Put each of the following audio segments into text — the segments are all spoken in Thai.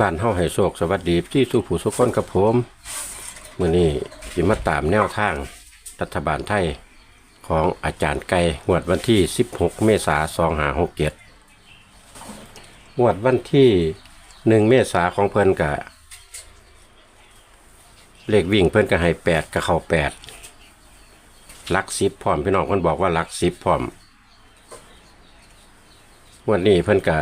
บ้านเฮาให้โชคสวัสดีที่สู่ผู้สุขคนกับผมมื้อนี้สิมาตามแนวทางรัฐบาลไทยของอาจารย์ไก่งวดวันที่ 16 เมษายน2567งวดวันที่ 1 เมษายนของเพิ่นกะเลขวิ่งเพิ่นก็ให้8กับเข้า8ลัก10พร้อมพี่น้องเพิ่นบอกว่าลัก10พร้อมวันนี้เพิ่นก็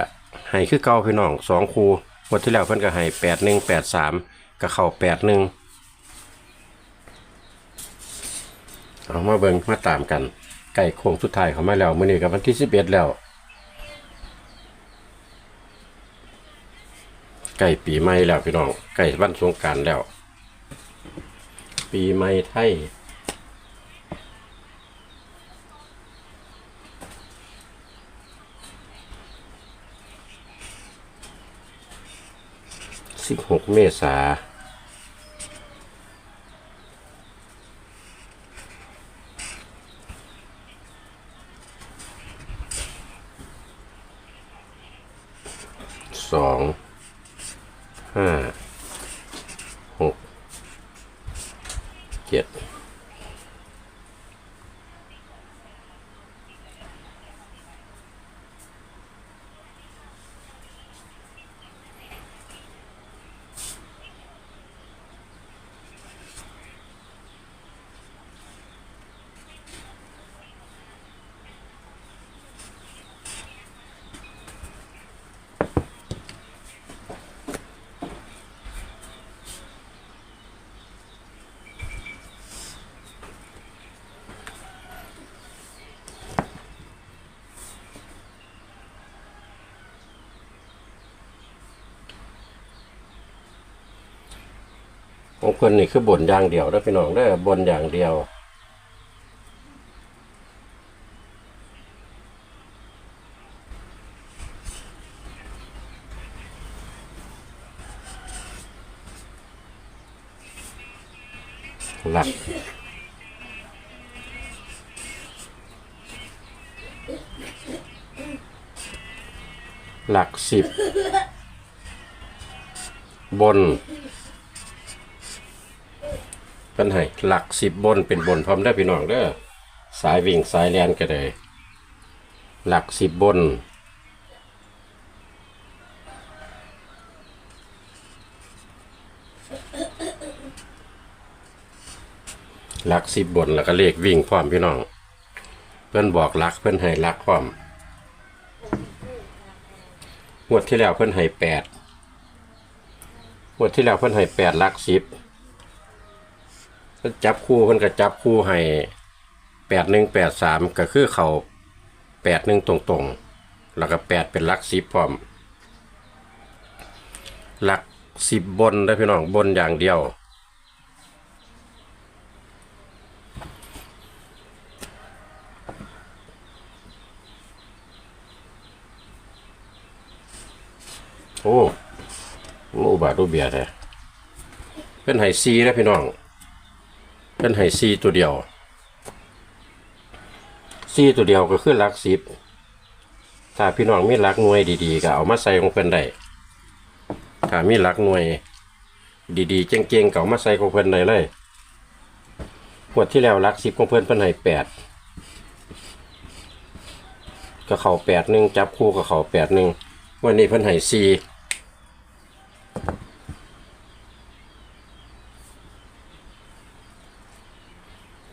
ให้คือเก่าพี่น้องสองคู งวันที่แล้วเพิ่นก็ให้แปดหนึ่งแปดสามก็เข้าแปดหนึ่งเอามาเบิ่งมาตามกันใกล้โค้งสุดท้ายเขามาแล้วมื้อนี้กับวันที่สิบเอ็ดแล้วใกล้ปีใหม่แล้วพี่น้องใกล้วันสงการแล้ว ปีใหม่ไทย สิบหกเมษาสองห้าหกเจ็ด ของคนนี่คือบนอย่างเดียวแล้วพี่น้องได้บนอย่างเดียวหลักหลักสิบบน เป็นให้หลักสิบบนเป็นบนพร้อมได้พี่น้องเด้อสายวิ่งสายแลนก็ได้หลักสิบบน หลักสิบบนแล้วก็เลขวิ่งพร้อมพี่น้อง เพื่อนบอกหลักเพื่อนให้หลักพร้อมงวดที่แล้วเพื่อนให้แปดงวดที่แล้วเพื่อนให้แปดหลักสิบ จับคู่เพิ่นก็จับคู่ให้แปดหนึ่งแปดสามก็คือเขาแปดหนึ่งตรงๆ แล้วก็แปดเป็นหลักสิบพร้อม หลักสิบบนได้พี่น้องบนอย่างเดียว โอ้โอ้บาทรูเบียร์แท้เป็นไห่ซีแล้วพี่น้อง เป็นไห่ซีตัวเดียวซีตัวเดียวก็คือหลักสิบถ้าพี่น้องมีหลักหน่วยดีๆก็เอามาใส่ของเพิ่นได้ถ้ามีหลักหน่วย ดีๆเก่งๆก็เอามาใส่ของเพิ่นได้เลยงวดที่แล้วหลักสิบของเพิ่นเพิ่นให้แปดก็เข่าแปดหนึ่งจับคู่กับเข่าแปดหนึ่งวันนี้เพิ่นให้ซี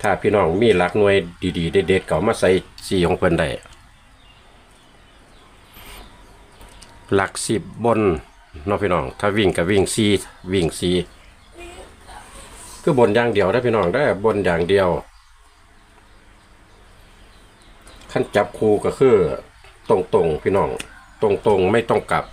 ถ้าพี่น้องมีหลักหน่วยดีๆ เด็ดๆเก็เอามาใส่ซีของเพิ่นได้หลักสิบบนเนาะพี่น้อง ถ้าวิ่งก็วิ่งซีวิ่งซีคือบนอย่างเดียวได้พี่น้องได้บนอย่างเดียวขั้นจับคู่ก็คือ ตรงๆพี่น้อง ตรงๆไม่ต้องกลับ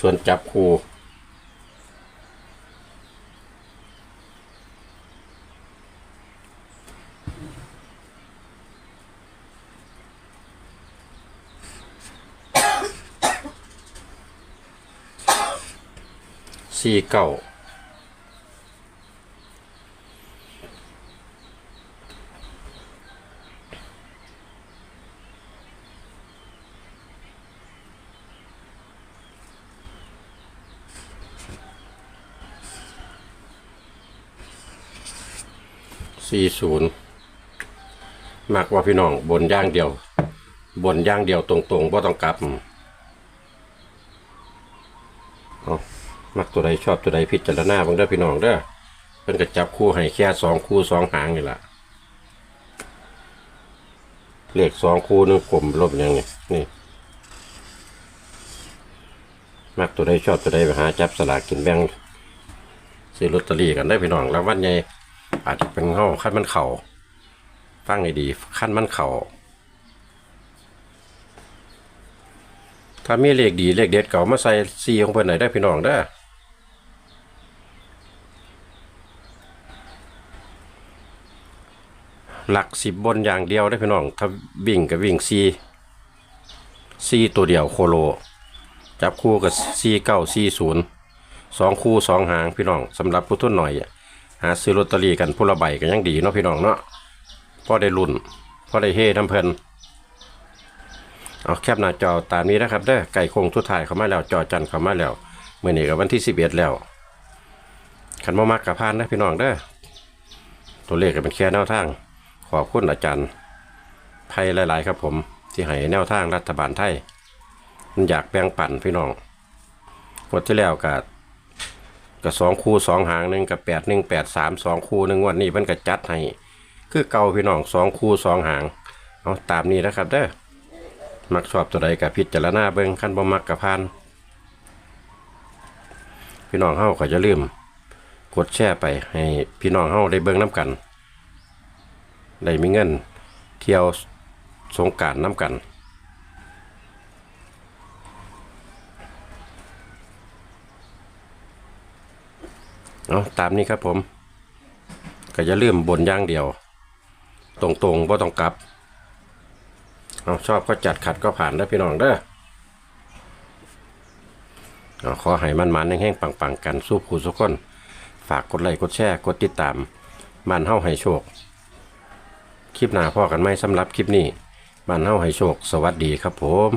ส่วนจับคู่สี่เก้า สี่ศูนย์มากว่าพี่น้องบนย่างเดียว บนย่างเดียวตรงๆว่าต้องกลับเอามักตัวใดชอบตัวใดพิจารณาบางเด้อพี่น้องเด้อเพิ่นก็จับคู่ให้แค่สองคู่สองหางนี่ละเลขสองคู่นึงกลมลบอย่างนี้นี่มักตัวใดชอบตัวใดไปหาจับสลากกินแบ่งซื้อลอตเตอรี่กันได้พี่น้องรางวัลใหญ่ อาจจะเป็นเฮาขั้นมันเข่าฟังให้ดีขั้นมันเข่าถ้ามีเลขดีเลขเด็ดเก่ามาใส่ซีของเพิ่อนไหนได้พี่น้องเด้หลักสิบบนอย่างเดียวได้พี่น้อง ถ้าวิ่งก็วิ่งซีซีตัวเดียวโคโล จับคู่กับซีเก้าซีศูนย์สองคู่สองหางพี่น้องสำหรับผู้ทุนหน่อยอะ หาซื้อลอตเตอรี่กันผู้ละใบก็ยังดีเนาะพี่น้องเนาะพอได้รุ่นพอได้เฮน้ำเพลินเอาแคปหน้าจอตามนี้นะครับเด้อไก่คงทุดท้ายเข้ามาแล้วจอจันเข้ามาแล้วเมื่อนี้กับวันที่สิบเอ็ดแล้วขันมามักกับพานนะพี่น้องเด้อตัวเลขก็เป็นแค่แนวทาง ขอบคุณอาจารย์ไพ่หลาย ๆ ครับผมที่ให้แนวทางรัฐบาลไทยมันอยากแบ่งปันพี่น้องงวดที่แล้วกับ กับสองคู่สองหางหนึ่งกับแปดหนึ่งแปดสามสองคู่หนึ่งวันนี้มันก็จัดให้คือเก่าพี่น้องสองคู่สองหางเอาตามนี้นะครับเด้อมักชอบตัวใดกับพิจารณาเบิ่งขั้นบ่มักกับพานพี่น้องเฮาก็จะลืม กดแชร์ไปให้พี่น้องเฮาได้เบิ่งน้ำกัน ได้มีเงิน เที่ยวสงการน้ำกัน เอาตามนี้ครับผม ก็จะลืมบนย่างเดียว ตรงๆบ่ต้องกลับ เอาชอบก็จัดขัดก็ผ่านได้พี่น้องเด้อเอาขอให้มันมันๆแห้งๆปังๆ กันสู้ผู้สุกคน ฝากกดไลค์กดแชร์กดติดตาม มันเฮ้าให้โชค คลิปหน้าพ่อกันไหมสำหรับคลิปนี้มันเฮ้าให้โชค สวัสดีครับผม